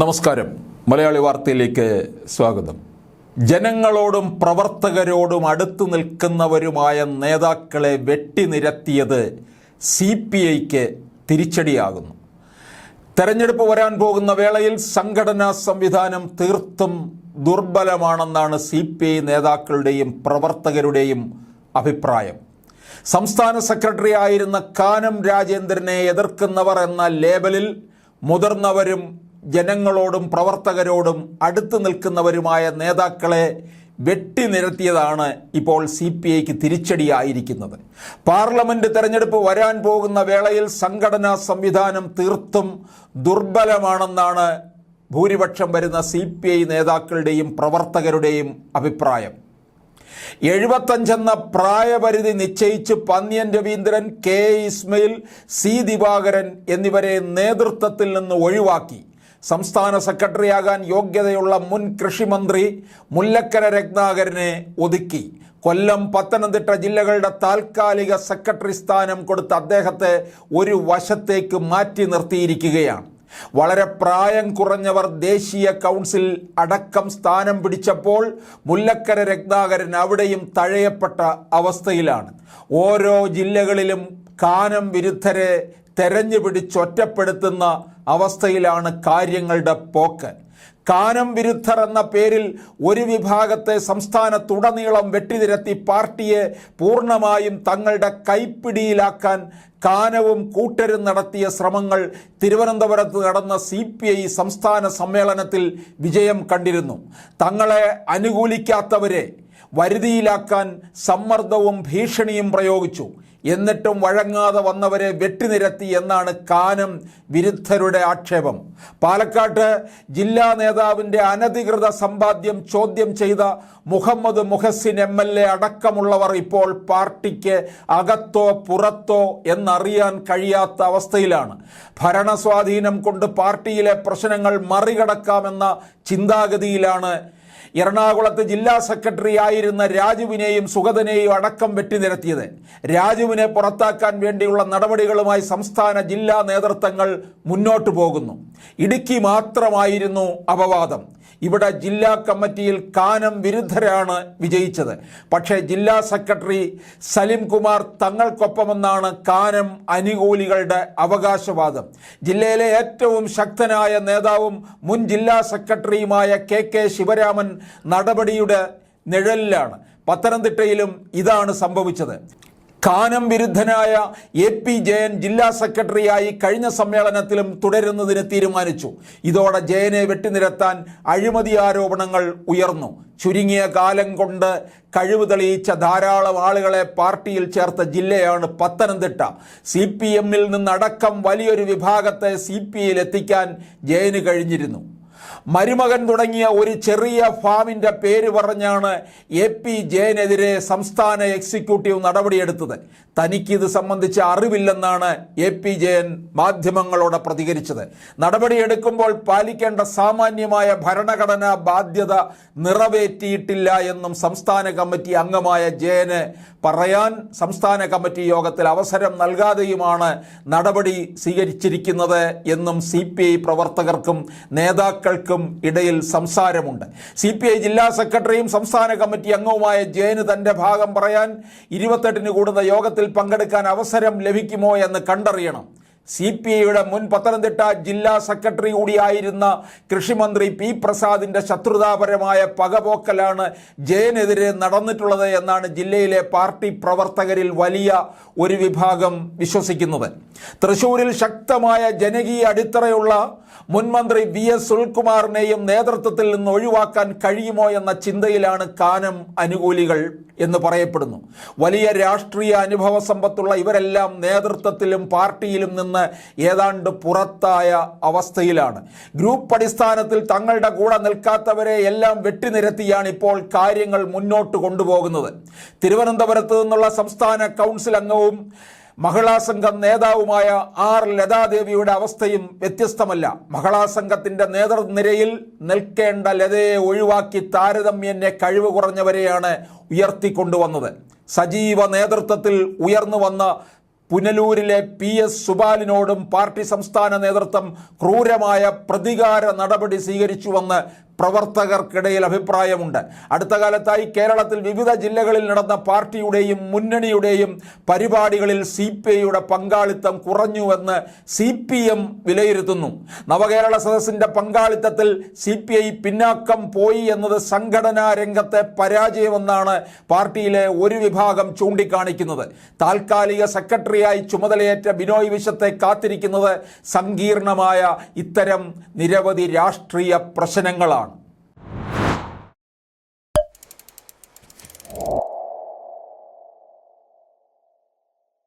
നമസ്കാരം. മലയാളി വാർത്തയിലേക്ക് സ്വാഗതം. ജനങ്ങളോടും പ്രവർത്തകരോടും അടുത്തു നിൽക്കുന്നവരുമായ നേതാക്കളെ വെട്ടിനിരത്തിയത് സി പി ഐക്ക് തിരിച്ചടിയാകുന്നു. തെരഞ്ഞെടുപ്പ് വരാൻ പോകുന്ന വേളയിൽ സംഘടനാ സംവിധാനം തീർത്തും ദുർബലമാണെന്നാണ് സി പി ഐ നേതാക്കളുടെയും പ്രവർത്തകരുടെയും അഭിപ്രായം. സംസ്ഥാന സെക്രട്ടറി ആയിരുന്ന കാനം രാജേന്ദ്രനെ എതിർക്കുന്നവർ എന്ന ലേബലിൽ മുതിർന്നവരും ജനങ്ങളോടും പ്രവർത്തകരോടും അടുത്തു നിൽക്കുന്നവരുമായ നേതാക്കളെ വെട്ടി നിരത്തിയതാണ് ഇപ്പോൾ സി പി ഐക്ക് തിരിച്ചടിയായിരിക്കുന്നത് പാർലമെന്റ് തെരഞ്ഞെടുപ്പ് വരാൻ പോകുന്ന വേളയിൽ സംഘടനാ സംവിധാനം തീർത്തും ദുർബലമാണെന്നാണ് ഭൂരിപക്ഷം വരുന്ന സി പി ഐ നേതാക്കളുടെയും പ്രവർത്തകരുടെയും അഭിപ്രായം എഴുപത്തഞ്ചെന്ന പ്രായപരിധി നിശ്ചയിച്ച് പന്ന്യൻ രവീന്ദ്രൻ കെ. ഇസ്മയിൽ സി ദിവാകരൻ എന്നിവരെ നേതൃത്വത്തിൽ നിന്ന് ഒഴിവാക്കി സംസ്ഥാന സെക്രട്ടറിയാകാൻ യോഗ്യതയുള്ള മുൻ കൃഷിമന്ത്രി മുല്ലക്കര രത്നാകരനെ ഒതുക്കി. കൊല്ലം പത്തനംതിട്ട ജില്ലകളുടെ താൽക്കാലിക സെക്രട്ടറി സ്ഥാനം കൊടുത്ത അദ്ദേഹത്തെ ഒരു വശത്തേക്ക് മാറ്റി നിർത്തിയിരിക്കുകയാണ്. വളരെ പ്രായം കുറഞ്ഞവർ ദേശീയ കൗൺസിൽ അടക്കം സ്ഥാനം പിടിച്ചപ്പോൾ മുല്ലക്കര രത്നാകരൻ അവിടെയും തഴയപ്പെട്ട അവസ്ഥയിലാണ്. ഓരോ ജില്ലകളിലും കാനം വിരുദ്ധരെ തെരഞ്ഞു പിടിച്ചൊറ്റപ്പെടുത്തുന്ന അവസ്ഥയിലാണ് കാര്യങ്ങളുടെ പോക്ക്. കാനം വിരുദ്ധർ എന്ന പേരിൽ ഒരു വിഭാഗത്തെ സംസ്ഥാനത്തുടനീളം വെട്ടിനിരത്തി പാർട്ടിയെ പൂർണമായും തങ്ങളുടെ കൈപ്പിടിയിലാക്കാൻ കാനവും കൂട്ടരും നടത്തിയ ശ്രമങ്ങൾ തിരുവനന്തപുരത്ത് നടന്ന സി പി ഐ സംസ്ഥാന സമ്മേളനത്തിൽ വിജയം കണ്ടിരുന്നു. തങ്ങളെ അനുകൂലിക്കാത്തവരെ വരുതിയിലാക്കാൻ സമ്മർദ്ദവും ഭീഷണിയും പ്രയോഗിച്ചു. എന്നിട്ടും വഴങ്ങാതെ വന്നവരെ വെട്ടിനിരത്തി എന്നാണ് കാനം വിരുദ്ധരുടെ ആക്ഷേപം. പാലക്കാട്ട് ജില്ലാ നേതാവിന്റെ അനധികൃത സമ്പാദ്യം ചോദ്യം ചെയ്ത Muhammed Muhsin M L A അടക്കമുള്ളവർ ഇപ്പോൾ പാർട്ടിക്ക് അകത്തോ പുറത്തോ എന്നറിയാൻ കഴിയാത്ത അവസ്ഥയിലാണ്. ഭരണസ്വാധീനം കൊണ്ട് പാർട്ടിയിലെ പ്രശ്നങ്ങൾ മറികടക്കാമെന്ന ചിന്താഗതിയിലാണ് എറണാകുളത്ത് ജില്ലാ സെക്രട്ടറി ആയിരുന്ന രാജുവിനെയും സുഗതനെയും അടക്കം വെട്ടിനിരത്തിയത് രാജുവിനെ പുറത്താക്കാൻ വേണ്ടിയുള്ള നടപടികളുമായി സംസ്ഥാന ജില്ലാ നേതൃത്വങ്ങൾ മുന്നോട്ടു പോകുന്നു. ഇടുക്കി മാത്രമായിരുന്നു അപവാദം. ഇവിടെ ജില്ലാ കമ്മിറ്റിയിൽ കാനം വിരുദ്ധരാണ് വിജയിച്ചത്. പക്ഷേ ജില്ലാ സെക്രട്ടറി സലിം കുമാർ തങ്ങൾക്കൊപ്പമെന്നാണ് കാനം അനുകൂലികളുടെ അവകാശവാദം. ജില്ലയിലെ ഏറ്റവും ശക്തനായ നേതാവും മുൻ ജില്ലാ സെക്രട്ടറിയുമായ കെ കെ ശിവരാമൻ നടപടിയുടെ നിഴലിലാണ്. പത്തനംതിട്ടയിലും ഇതാണ് സംഭവിച്ചത്. കാനം വിരുദ്ധനായ എ പി ജയൻ ജില്ലാ സെക്രട്ടറിയായി കഴിഞ്ഞ സമ്മേളനത്തിലും തുടരുന്നതിന് തീരുമാനിച്ചു. ഇതോടെ ജയനെ വെട്ടിനിരത്താൻ അഴിമതി ആരോപണങ്ങൾ ഉയർന്നു. ചുരുങ്ങിയ കാലം കൊണ്ട് കഴിവ് തെളിയിച്ച ധാരാളം ആളുകളെ പാർട്ടിയിൽ ചേർത്ത ജില്ലയാണ് പത്തനംതിട്ട. സി പി എമ്മിൽ നിന്നടക്കം വലിയൊരു വിഭാഗത്തെ സി പി ഐയിൽ എത്തിക്കാൻ ജയന് കഴിഞ്ഞിരുന്നു. മരുമകൻ തുടങ്ങിയ ഒരു ചെറിയ ഫാമിന്റെ പേര് പറഞ്ഞാണ് എ പി ജയനെതിരെ സംസ്ഥാന എക്സിക്യൂട്ടീവ് നടപടിയെടുത്തത്. തനിക്കിത് സംബന്ധിച്ച് അറിവില്ലെന്നാണ് എ പി ജയൻ മാധ്യമങ്ങളോട് പ്രതികരിച്ചത്. നടപടിയെടുക്കുമ്പോൾ പാലിക്കേണ്ട സാമാന്യമായ ഭരണഘടനാ ബാധ്യത നിറവേറ്റിയിട്ടില്ല എന്നും സംസ്ഥാന കമ്മിറ്റി അംഗമായ ജയന് പറയാൻ സംസ്ഥാന കമ്മിറ്റി യോഗത്തിൽ അവസരം നൽകാതെയുമാണ് നടപടി സ്വീകരിച്ചിരിക്കുന്നത് എന്നും സി പ്രവർത്തകർക്കും പ്രവർത്തകർക്കും നേതാക്കൾക്കും ഇടയിൽ സംസാരമുണ്ട്. സി പി ഐ ജില്ലാ സെക്രട്ടറിയും സംസ്ഥാന കമ്മിറ്റി അംഗവുമായ ജയന് തന്റെ ഭാഗം പറയാൻ ഇരുപത്തെട്ടിന് കൂടുന്ന യോഗത്തിൽ പങ്കെടുക്കാൻ അവസരം ലഭിക്കുമോ എന്ന് കണ്ടറിയണം. സി പി ഐയുടെ മുൻ പത്തനംതിട്ട ജില്ലാ സെക്രട്ടറി കൂടിയായിരുന്ന കൃഷിമന്ത്രി പി പ്രസാദിന്റെ ശത്രുതാപരമായ പകപോക്കലാണ് ജയനെതിരെ നടന്നിട്ടുള്ളത് എന്നാണ് ജില്ലയിലെ പാർട്ടി പ്രവർത്തകരിൽ വലിയ ഒരു വിഭാഗം വിശ്വസിക്കുന്നത്. തൃശൂരിൽ ശക്തമായ ജനകീയ അടിത്തറയുള്ള മുൻമന്ത്രി വി എസ് സുൽകുമാറിനെയും നേതൃത്വത്തിൽ നിന്ന് ഒഴിവാക്കാൻ കഴിയുമോ എന്ന ചിന്തയിലാണ് കാനം അനുകൂലികൾ എന്ന് പറയപ്പെടുന്നു. വലിയ രാഷ്ട്രീയ അനുഭവ സമ്പത്തുള്ള ഇവരെല്ലാം നേതൃത്വത്തിലും പാർട്ടിയിലും നിന്ന് ഏതാണ്ട് പുറത്തായ അവസ്ഥയിലാണ്. ഗ്രൂപ്പ് അടിസ്ഥാനത്തിൽ തങ്ങളുടെ കൂടെ നിൽക്കാത്തവരെ എല്ലാം വെട്ടിനിരത്തിയാണ് ഇപ്പോൾ കാര്യങ്ങൾ മുന്നോട്ട് കൊണ്ടുപോകുന്നത്. തിരുവനന്തപുരത്ത് നിന്നുള്ള സംസ്ഥാന കൗൺസിൽ അംഗവും മഹിളാ സംഘം നേതാവുമായ ആർ ലതാദേവിയുടെ അവസ്ഥയും വ്യത്യസ്തമല്ല. മഹിളാ സംഘത്തിന്റെ നേതൃനിരയിൽ നിൽക്കേണ്ട ലതയെ ഒഴിവാക്കി താരതമ്യന്റെ കഴിവ് കുറഞ്ഞവരെയാണ് ഉയർത്തിക്കൊണ്ടുവന്നത്. സജീവ നേതൃത്വത്തിൽ ഉയർന്നു വന്ന പുനലൂരിലെ പി എസ് സുബാലിനോടും പാർട്ടി സംസ്ഥാന നേതൃത്വം ക്രൂരമായ പ്രതികാര നടപടി സ്വീകരിച്ചുവെന്ന് പ്രവർത്തകർക്കിടയിൽ അഭിപ്രായമുണ്ട്. അടുത്ത കാലത്തായി കേരളത്തിൽ വിവിധ ജില്ലകളിൽ നടന്ന പാർട്ടിയുടെയും മുന്നണിയുടെയും പരിപാടികളിൽ സി പി ഐയുടെ പങ്കാളിത്തം കുറഞ്ഞുവെന്ന് സി പി എം വിലയിരുത്തുന്നു. നവകേരള സദസ്സിന്റെ പങ്കാളിത്തത്തിൽ സി പി ഐ പിന്നാക്കം പോയി എന്നത് സംഘടനാ രംഗത്തെ പരാജയമെന്നാണ് പാർട്ടിയിലെ ഒരു വിഭാഗം ചൂണ്ടിക്കാണിക്കുന്നത്. താൽക്കാലിക സെക്രട്ടറിയായി ചുമതലയേറ്റ ബിനോയ് വിശത്തെ കാത്തിരിക്കുന്നത് സങ്കീർണമായ ഇത്തരം നിരവധി രാഷ്ട്രീയ പ്രശ്നങ്ങളാണ്.